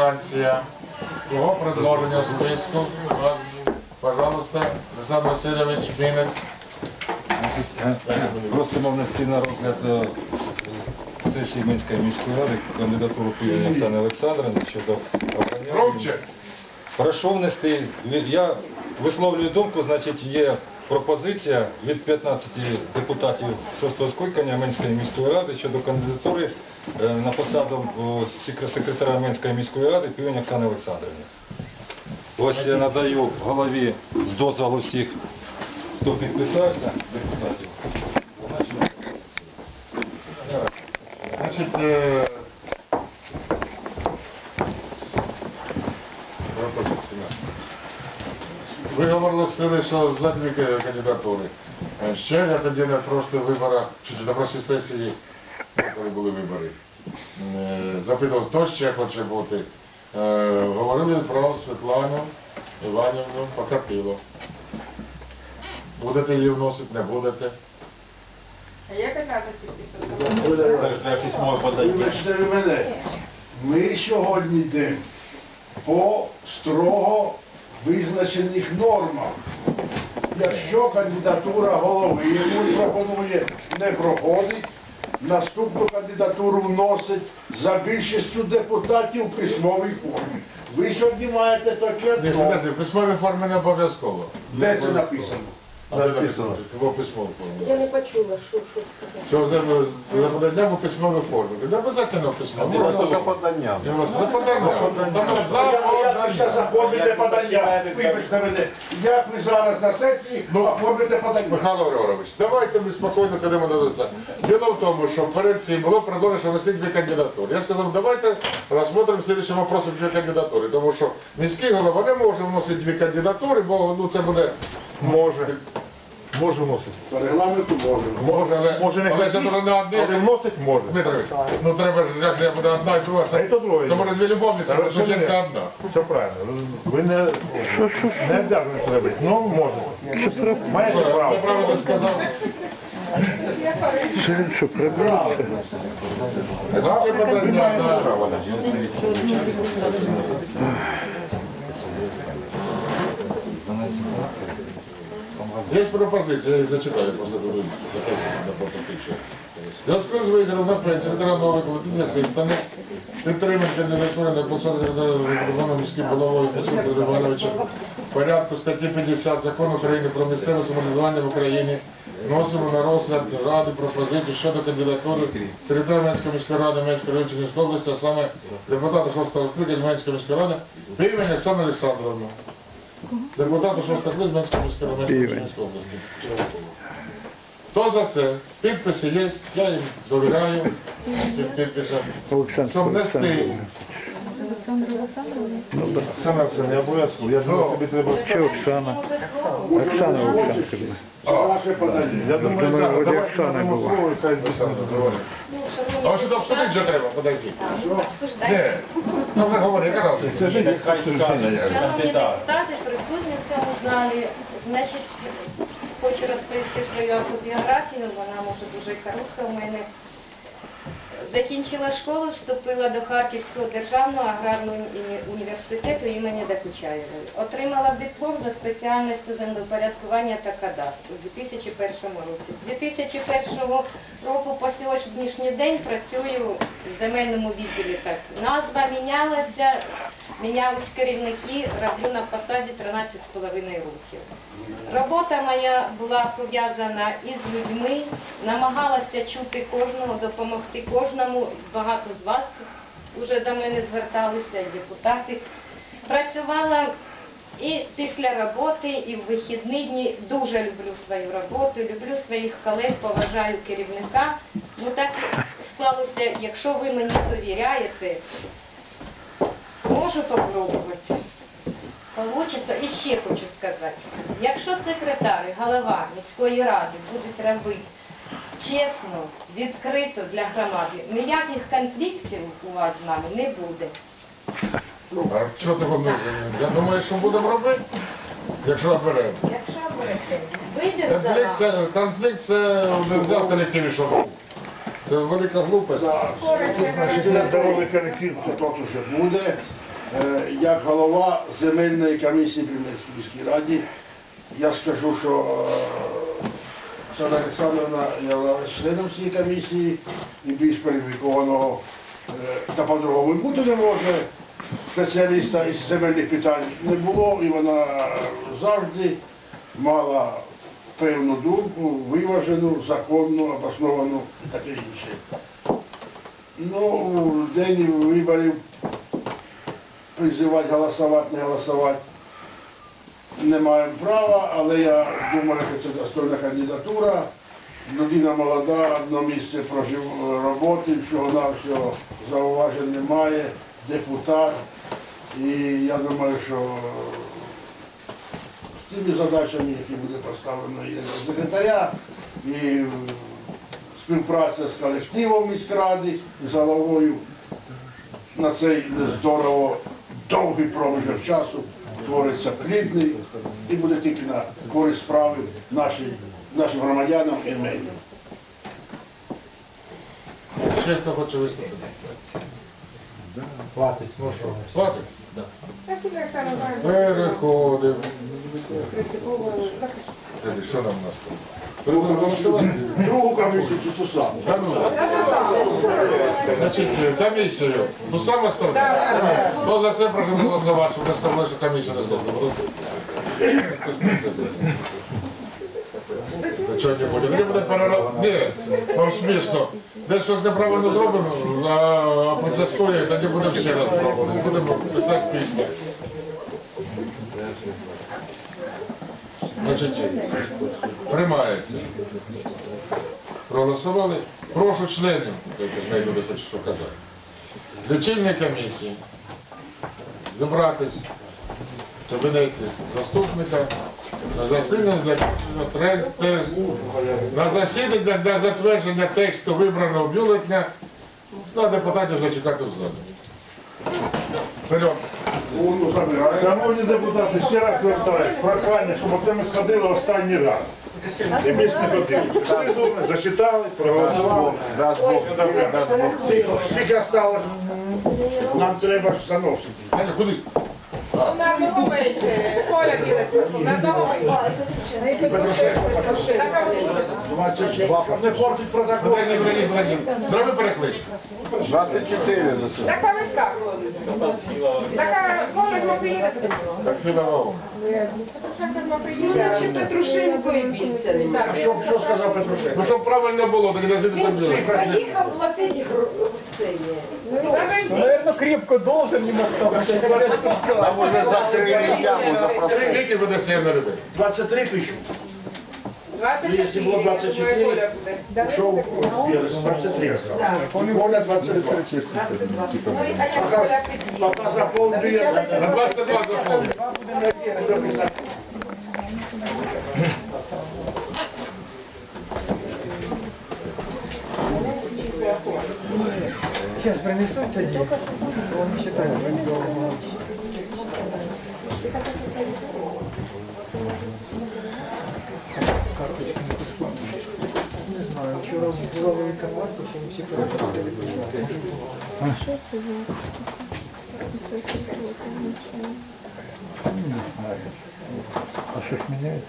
вакансія. Кого предложення списку? Пожалуйста, Олександр Васильович Мінець. Просимо внести на розгляд е, сесії Минської міської ради кандидатуру Півня Оксани Олександрівни щодо обрання. Прошу внести, я висловлюю думку, значить є пропозиція від 15 депутатів 6-го скликання Минської міської ради щодо кандидатури е, на посаду е, секретаря Минської міської ради Півень Оксани Олександрівни. Ось я надаю голові з дозволу всіх, хто підписався, депутатів. Значить, е, ви сили, що кандидатури. Е, Ще я тоді на прошлих виборах, чи на прошлій сесії, коли були вибори, е, запитав, хто ще хоче бути. Е, Говорили про Світлану Іванівну Покатило. Будете її вносити, не будете. А я яка підписана? Ми сьогодні йдемо по строго визначених нормах. Якщо кандидатура голови, йому пропонує, не проходить, наступну кандидатуру вносить за більшістю депутатів у письмовій формі. Ви сьогодні маєте таке в письмовій формі не обов'язково. Де це написано? Написано? Його письмову Я не почула, що, що. Що за подання в письмовій формі? Не обов'язково в письмовій формі. за поданням. За подання. Там за Як ви ще подання. заходите подання? Вибачте мене. Як ви зараз на сесії Ну, оформите подання? Михайло Григорович, давайте ми спокійно підемо до це. Діло в тому, що перед цим було предложено, що внести дві кандидатури. Я сказав, давайте розглянемо слідчим вопросом дві кандидатури, тому що міський голова не може вносити дві кандидатури, бо ну, це буде... Може. Може вносити. По регламенту можемо. Може, але, Може не але це хотіть, одне. але вносить може. Дмитрович, ну треба ж, як же я буду одна і друга. А і то друге. Це може дві любовниці, Та а ви жінка одна. Все правильно. Ви не, не обязані це робити. Ну, можете. Маєте Я право. правильно сказав. Що? Таке подання, да. Є пропозиція, я її зачитаю, просто буду записувати на фотопічу. Зв'язку з виїздом на пенсію ветеранової колективної симптоми підтримати кандидатури на посаду Верховного міським головою Вячеслава Івановича в порядку статті 50 Закону України про місцеве самоврядування в Україні вносимо на розгляд Ради пропозицію щодо кандидатури території Менської міської ради Менської районної області, а саме депутата 6 скликання Менської міської ради Півень Оксана Олександровна. Депутату 6 скликання Менської міської ради області. Хто за це? Підписи є, я їм довіряю цим підписам. Щоб внести Олександрович. Оксана, Оксана, я обов'язково. Я думаю, тобі треба... Що Оксана? Оксана Олександрівна. Подання. Я думаю, думаю, так, вроді давай Оксана надамо була. слово, хай говорить. А що там обсудити вже треба, подойти. Ні, ну ви говорите, яка разниця? Це ж як Шановні депутати, присутні в цьому залі, значить, хочу розповісти свою автобіографію, вона може дуже коротка у мене. Закінчила школу, вступила до Харківського державного аграрного університету імені Докучаєвої. Отримала диплом за спеціальністю землепорядкування та кадастру у 2001 році. З 2001 року по сьогоднішній день працюю в земельному відділі. Так, назва мінялася, мінялись керівники, роблю на посаді 13,5 років. Робота моя була пов'язана із людьми, намагалася чути кожного, допомогти кожному. Багато з вас вже до мене зверталися, і депутати. Працювала і після роботи, і в вихідні дні. Дуже люблю свою роботу, люблю своїх колег, поважаю керівника. Ну так і склалося, якщо ви мені довіряєте, можу попробувати. Получиться. І ще хочу сказати, якщо секретар і голова міської ради будуть робити чесно, відкрито для громади, ніяких конфліктів у вас з нами не буде. А чого ти волнуєшся? Я думаю, що будемо робити, якщо оберемо. Якщо будете, вийде за Конфлікт це, конфлікт це не взяв в колективі, що робити. Це велика глупость. Так, Для здорових колективів. Тут уже буде. Е, Як голова земельної комісії при Мельській міській раді, я скажу, що е, Оксана Олександровна являлася членом цієї комісії і більш кваліфікованого е, та по-другому бути не може. Спеціаліста із земельних питань не було, і вона завжди мала певну думку, виважену, законну, обосновану, таке інше. Ну, день виборів призивати голосувати, не голосувати не маємо права, але я думаю, що це достойна кандидатура. Людина молода, одно місце прожив роботи, всього-навсього зауважень немає, депутат. І я думаю, що з тими задачами, які буде поставлено до секретаря, і співпраця з колективом міськради, з головою на цей здорово довгий проміжок часу твориться плідний і буде тільки на користь справи нашій, нашим громадянам і медіям. Ще хто хоче виступити? Хватить. Ну що, Іванівна. Переходимо. Далі, Що там у нас тут? Другу комісію чи ту саму? Та ну. Значить, комісію. Ну саме сторона. Хто за це прошу голосувати, щоб не сказали, що комісія не. Та чого не буде? Мені буде перерав... Ні, вам смішно. Де щось неправильно зробимо, а протестує, тоді будемо ще раз пробувати. Будемо писати письма. Значить, приймається. Проголосували. Прошу членів, ж люди що казати. Лічильні комісії зібратись в кабінеті заступника на засідання на засідання для затвердження тексту вибраного бюлетня на депутатів зачекати в залі. Вперед. Шановні депутати, ще раз звертаюсь, прохання, щоб оце ми сходили останній раз. І більш не ходили. Зачитали, проголосували. Дасть Бог, дасть Бог. Скільки осталось? Нам треба куди? На одного менше, Коля біле, на одного менше. Така буде. 22. Щоб не портить протокол. Зроби переклич. 24 за це. Так помиска. Така, Коля ми приїдете. Так не давав. Чи Петрушенко і Більцеві. Так, Що, що сказав Петрушенко? Ну, щоб правильно було, так не засідати бюлетень. Поїхав платити Наверное, крепко должен немножко. Нам уже закрыли яму за Скільки буде на людей? 23 пишу. 24. Якщо було 24, думаю, Коля буде. Пішов 23 осталось. Коля 22. Ну? Пока заповнює. На 22 заповню. Сейчас принесут он считает, Не знаю, вчора була велика варта, що всі перепустили. А що ж міняється?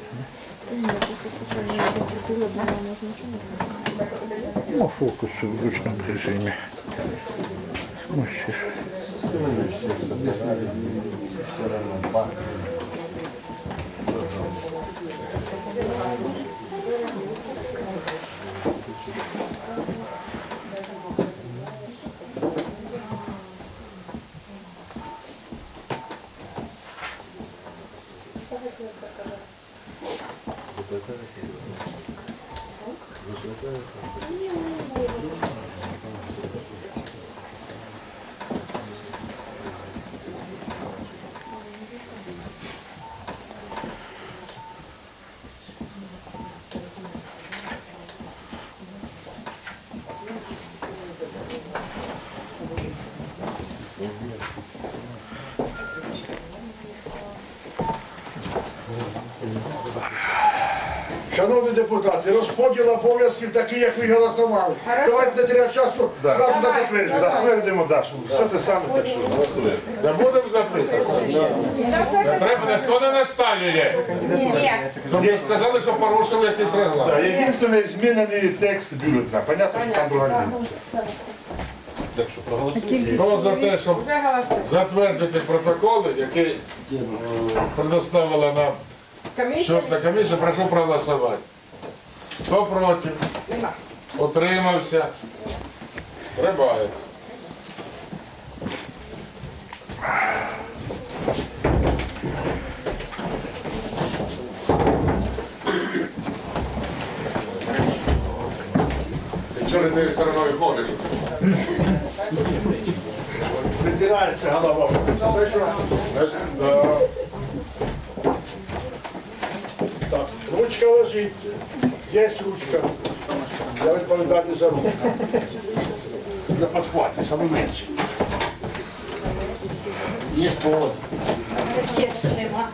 Ну, фокус в ручному все равно Шановні депутати, розподіл обов'язків такий, як ви голосували. Давайте не треба часу Да. раз на затвердження. Затвердимо Дашу. Все те саме те, що голосує. Да будемо запитувати. Треба ніхто не наставлює. Мені сказали, що порушили якийсь Да, регламент. єдине, змінений текст бюлетня. Понятно, що там була різниця. Так що проголосуйте. Хто за те, щоб затвердити протоколи, які е, предоставила нам Комісія, прошу проголосувати. Хто проти? Утримався? Прибається. Ти чого не тією стороною ходиш? Притирається голова. Це да. Так, ручка лежить. Є ручка. Я відповідальний за ручку. На подхваті, саме менше. Є повод. Ще нема.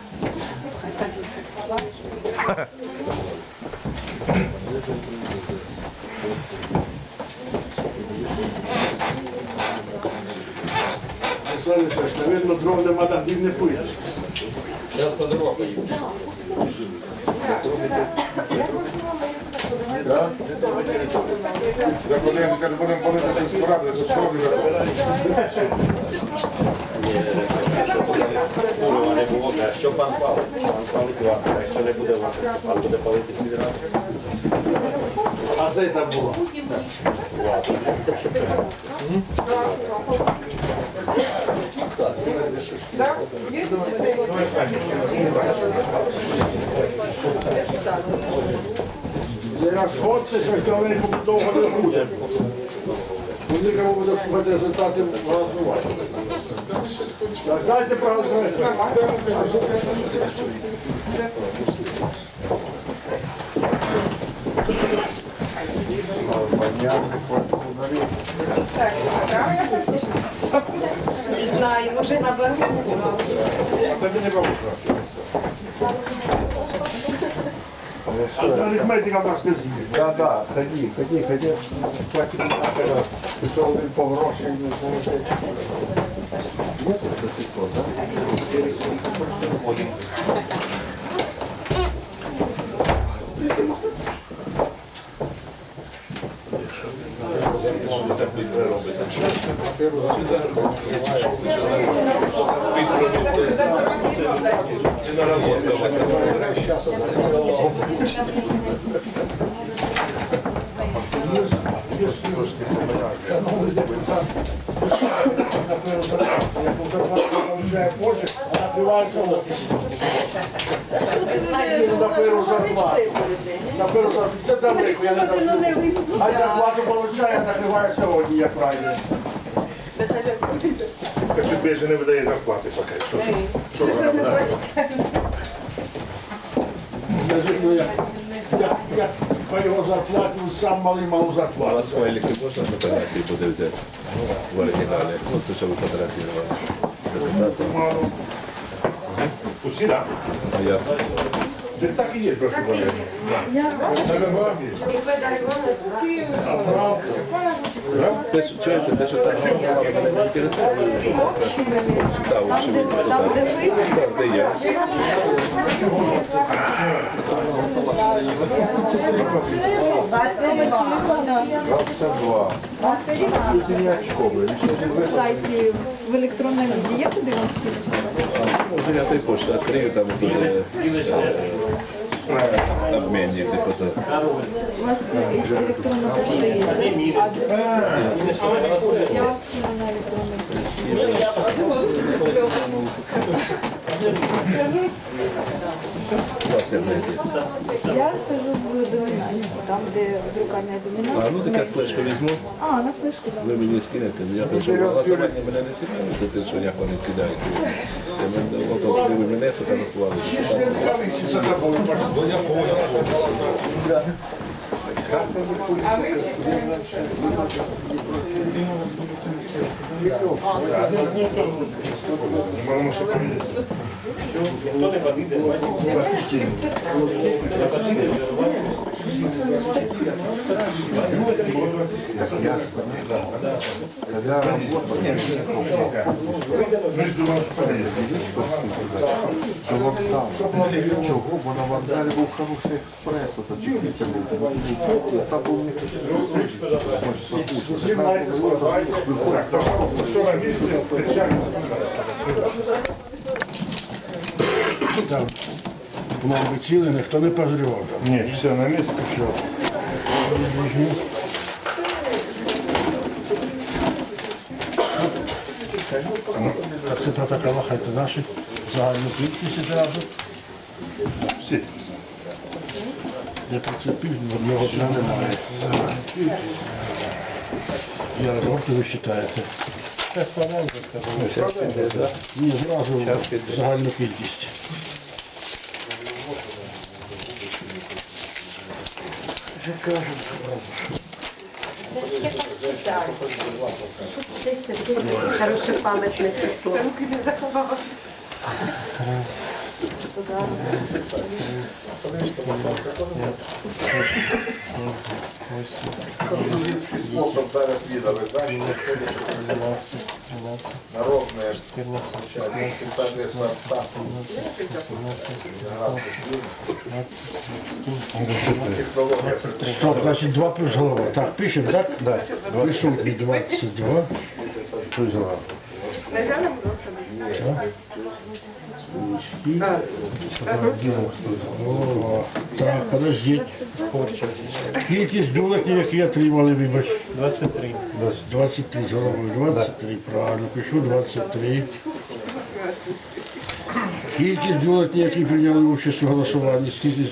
Олександр Олександрович, навірно, дров нема там, не пише. Зараз по дорогу поїду. За подивимося, будемо палити сільську раду, то що ви? Курова а що пан палить? Пан палить вам, а якщо не буде вам, пан буде палити сільраду. А це там було. Не розходьтеся, далеко довго не буде. Ну, Нікому буде слухати результати голосування. Так, Дайте проголосувати. Не знаю, може наберу. Тобі не помогу. А до арифметика в нас не зміни. Да, да, ходи, ходи, ходи. Хватит пішов він по гроші, не знаю. Нет, це тепло, да? Шановний депутат, як у Карпатах получає почек, а напивається офіс. На першу зарплату. На першу зарплату. Це далеко, я не знаю. А зарплату получає, накриває сьогодні, як правильно. Якщо більше не видає зарплати поки. Що, що вона? Скажи, ну, я, я, я по його зарплаті сам малий малу зарплату. Смайлики можна фотографії буде взяти в оригіналі? Ну, то, що ви фотографували. Результати. Мало. Усі, так? Я? Так і є, прошу що чуєте, те, що там? Так, де я. в електронному віді є куди вам скинути? Ну, дев'ятої почти відкрию, там буде е, обмінні ці фото. У вас електронна пошта є. Я вам скину на електронну У вас є знайти. Я сижу в домінанті, там, де друкарня домінант. А, ну так я флешку візьму. А, на флешку, так. Ви мені скинете, я хочу голосування мене не цікавить, те, що як. Я мене, ото, коли ви мене фотографували. Ну я понял. Можемо, що Ніхто не подійде, Когда работа, Ми ж думали, що поїдемо. що вокзал. Чого? Бо на вокзалі був хороший експрес, ото чекайте був. Там був не Так, так, кричать. Пломби ціли, ніхто не позрював. Ні, все на місці, все. Так це протокола, хай то наші загальну кількість зразу. Всі. Я прицепив, ні одного дня немає. Я розгорти ви вважаєте. Ні, зразу загальну кількість. Хороший пам'ятник історії. Стоп, значить 2 плюс голова. Так, пишемо, так? Так. Присутні 22. Плюс голова. І... Так, подождіть. Кількість бюлетнів, які отримали, вибач. 23. 23 з головою. 23, правильно, пишу 23. Кількість бюлетнів, які прийняли участь у голосуванні, скільки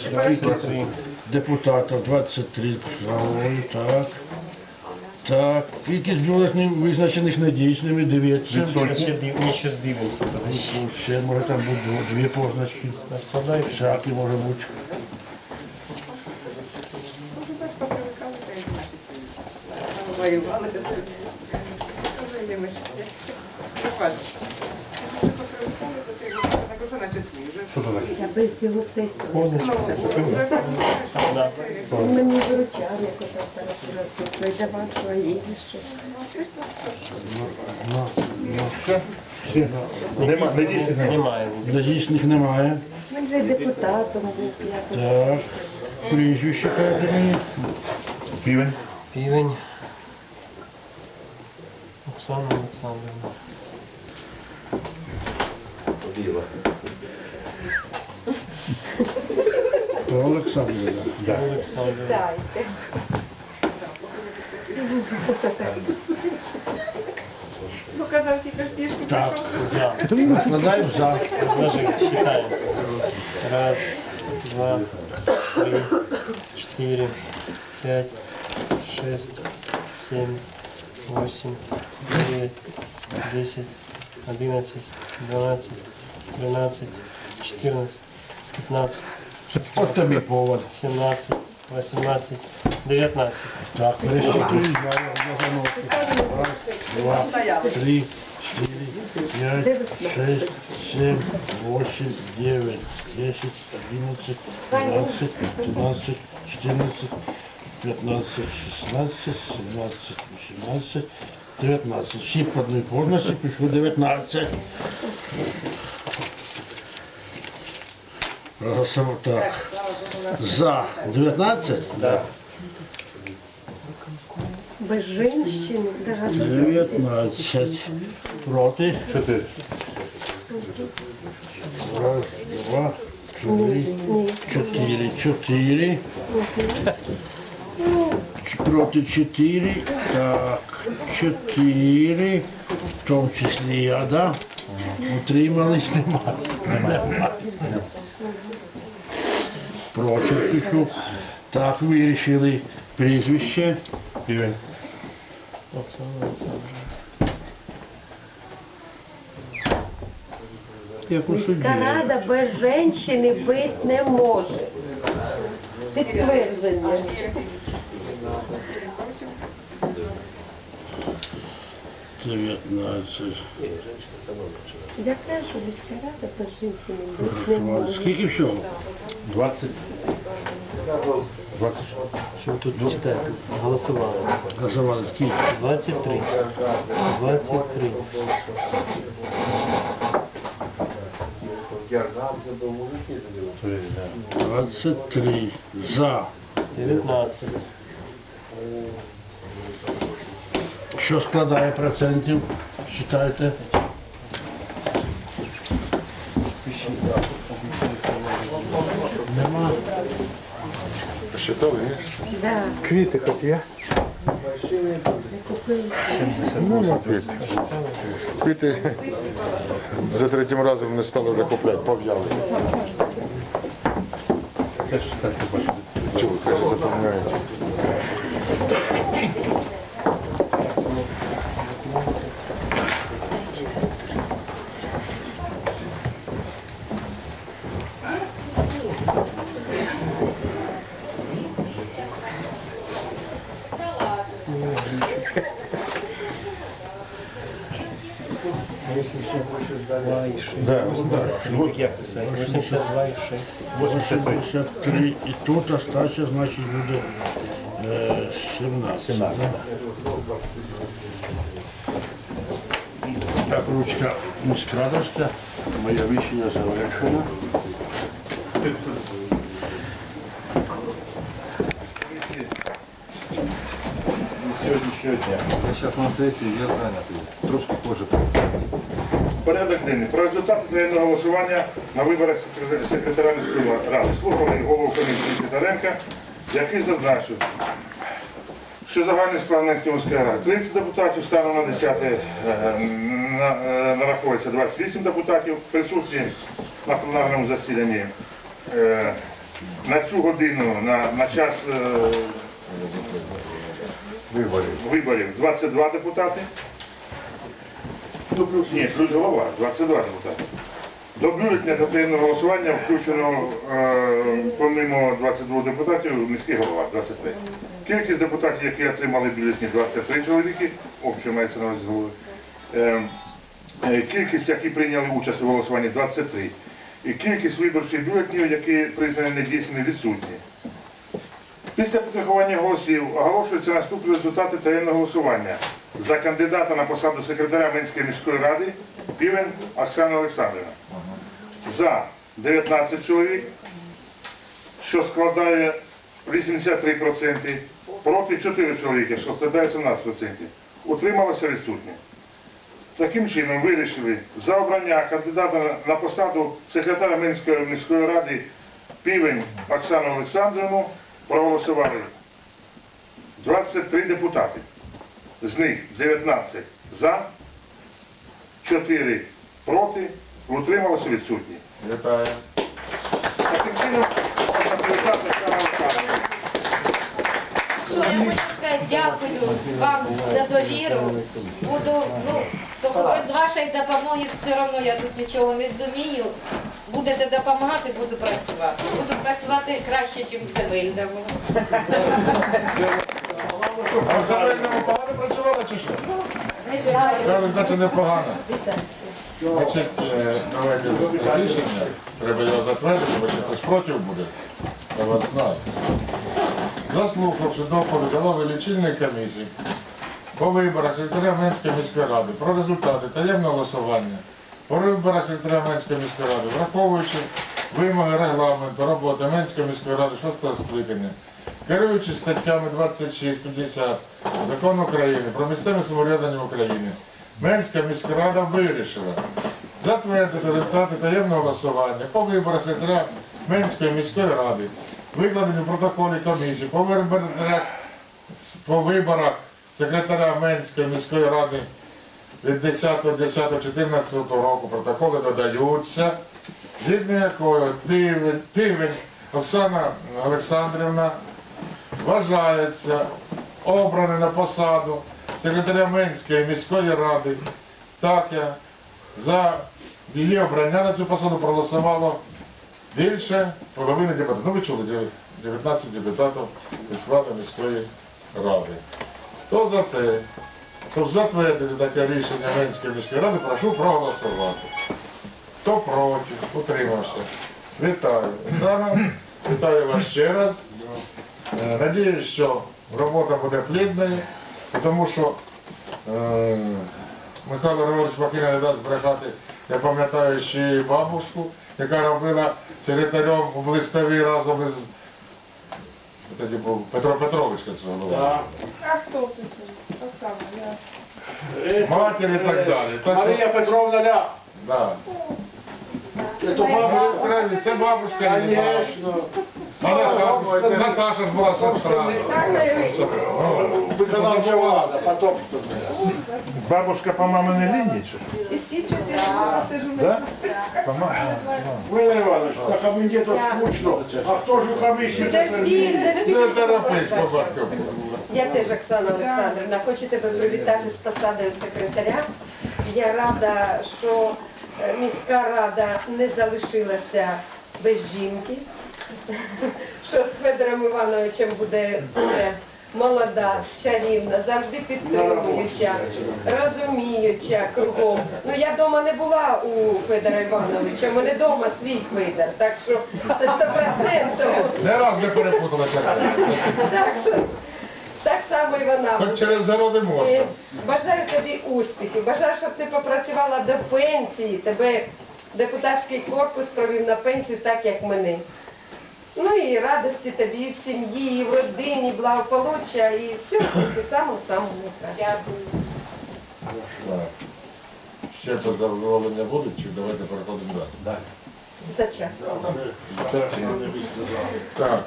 депутатів, 23 з головою, так. Так, кількість бюлетнів визначених недійсними, 9 Ще, див- ми ще здивимося. Ще може там бути дві позначки. Всякі може бути. Що таке? Я без цього сесії. Да. Він мені виручав, як ото зараз давав свої що. Ну, ну. Всі. Нема, не дійсно. Немає. Недійсних немає. Він же депутатом був якось. Так. Прізвище кажете мені. Півень. Півень. Оксана Олександрівна. То Олександр. Да. Олександрівна. Дайте. Так. За. Складаємо за. Разложи, считаем. Раз, два, три, четыре, пять, шесть, семь, восемь, девять, десять, одиннадцать, двенадцать, тринадцать, четырнадцать, пятнадцать, От тобі повод. семнадцать, восемнадцать, девятнадцать. Так, пересчитуємо. Раз, два, три, четыре, пять, шесть, семь, восемь, девять, десять, одиннадцать, двенадцать, тринадцать, четырнадцать, пятнадцать, шестнадцать, семнадцать, восемнадцать, девятнадцать. Всі по одній позначці пишу 19. Голосово так. За 19? Да. Без женщини, да. 19. Проти? Чотири. Раз, два, три, чотири. Чотири. Ч- Проти чотири. Так, чотири. В тому числі я, да? Утримались нема. Нема. Прочерк пишу. Так, вирішили прізвище. Півень. Оксана Александровна. Як у суді. Міська рада без женщини бути не може. Підтвердження. 19. Я теж міська рада по жінці. Скільки всього? 20. 20. Що ви тут читаєте? Голосували. Голосували скільки? 23. 23. Гердам це був мужики тоді. 23. За. 19 що складає процентів, Считайте. Нема. Считали, ні? Да. Квіти хоч є? Ну, квіти. За третім разом не стали вже купляти, пов'яли. Чого каже, запевняєте? 6. Да, ну, да. Вот я писал. 82 и 6. И тут остался, значит, будет э, 17. 17 да. Так, ручка не скрадышься. Моя вещь не завершена. Дня. Я зараз на сесії, я зайнятий. Трошки позже представлю. Порядок денний. Про результати таємного голосування на виборах секретаря- міської ради. Слухали голову комісії Титаренка, який зазначив, що загальний склад міської ради 30 депутатів, станом на 10 е, е, нараховується 28 депутатів, присутні на пленарному засіданні е, на цю годину, на, на час Виборів. виборів 22 депутати. Ну, плюс, ні, плюс голова, 22 депутати. До бюлетня таємного голосування включено, е, помимо 22 депутатів, міський голова, 23. Кількість депутатів, які отримали бюлетні, 23 чоловіки, общо мається на увазі голови. Е, е, кількість, які прийняли участь у голосуванні, 23. І кількість виборчих бюлетнів, які признані недійсними, відсутні. Після підрахування голосів оголошуються наступні результати таємного голосування. За кандидата на посаду секретаря Минської міської ради Півен Оксана Олександрівна. За 19 чоловік, що складає 83%, проти 4 чоловіка, що складає 17%. Утрималося відсутні. Таким чином вирішили за обрання кандидата на посаду секретаря Минської міської ради Півень Оксану Олександрівну проголосували 23 депутати. З них 19 за, 4 проти, утрималося відсутні. Вітаю. Таким чином, можна привітати Оксану Що я хочу сказати, дякую вам за довіру. Буду, ну, тобто без вашої допомоги все одно я тут нічого не зумію. Будете допомагати, буду працювати. Буду працювати краще, ніж в Семельдову. А в Зеленому погано працювали чи що? Знаю. Значить непогано. Значить, е, давайте рішення. Треба його затвердити, бо ще хтось проти буде. Я вас знаю. Заслухавши доповідь голови лічильної комісії по виборах секретаря Менської міської ради про результати таємного голосування по виборах секретаря Менської міської ради, враховуючи вимоги регламенту роботи Менської міської ради 6 скликання, керуючись статтями 26-50 Закону України про місцеве самоврядування України, Менська міська рада вирішила затвердити результати таємного голосування по виборах секретаря Менської міської ради, викладені в протоколі комісії по виборах секретаря Менської міської ради від 10.10.14 року протоколи додаються, згідно якої Тивень, Тивень Оксана Олександрівна вважається обраний на посаду секретаря Менської міської ради, так як за її обрання на цю посаду проголосувало більше половини депутатів. Ну ви чули, 19 депутатів від складу міської ради. Хто за те, щоб затвердити таке рішення Менської міської ради, прошу проголосувати. Хто проти, утримався. Вітаю. Оксана, вітаю вас ще раз. Е, Надіюсь, що робота буде плідною, тому що е, Михайло Григорович Макіна не дасть брехати. Я пам'ятаю ще бабушку, яка робила секретарем в листові разом із тоді був Петро Петрович, як це голова. А хто це? Оксана, я. Матір і так далі. Так що- Марія Петровна Ля. Да. Это баба. Ну, Це бабушка її. Конечно. А Наташа, Наташа ж була сестра. Ну, Виконавча влада, потом что Бабушка по жила, ти жила. По маминій. Владимир Иванович, так а мне тут скучно. А кто же комиссию Підожди, Це терапевт підожди. по батькові. Я теж, Оксана Олександрівна, хочу тебе привітати з посадою секретаря. Я рада, що е, міська рада не залишилася без жінки, що з Федором Івановичем буде молода, чарівна, завжди підтримуюча, розуміюча кругом. Ну я вдома не була у Федора Івановича, мене вдома свій Федор, так що це стопроцентово. Не раз не перепутала терапевт. Так що так само і вона. Буде. через зароди можна. Бажаю тобі успіхів, бажаю, щоб ти попрацювала до пенсії, тебе депутатський корпус провів на пенсію так, як мене. Ну і радості тобі і в сім'ї, і в родині, благополуччя, і все саме самому краще. Дякую. Так. Ще по задоволення будуть, чи давайте переходимо далі? За час. Так.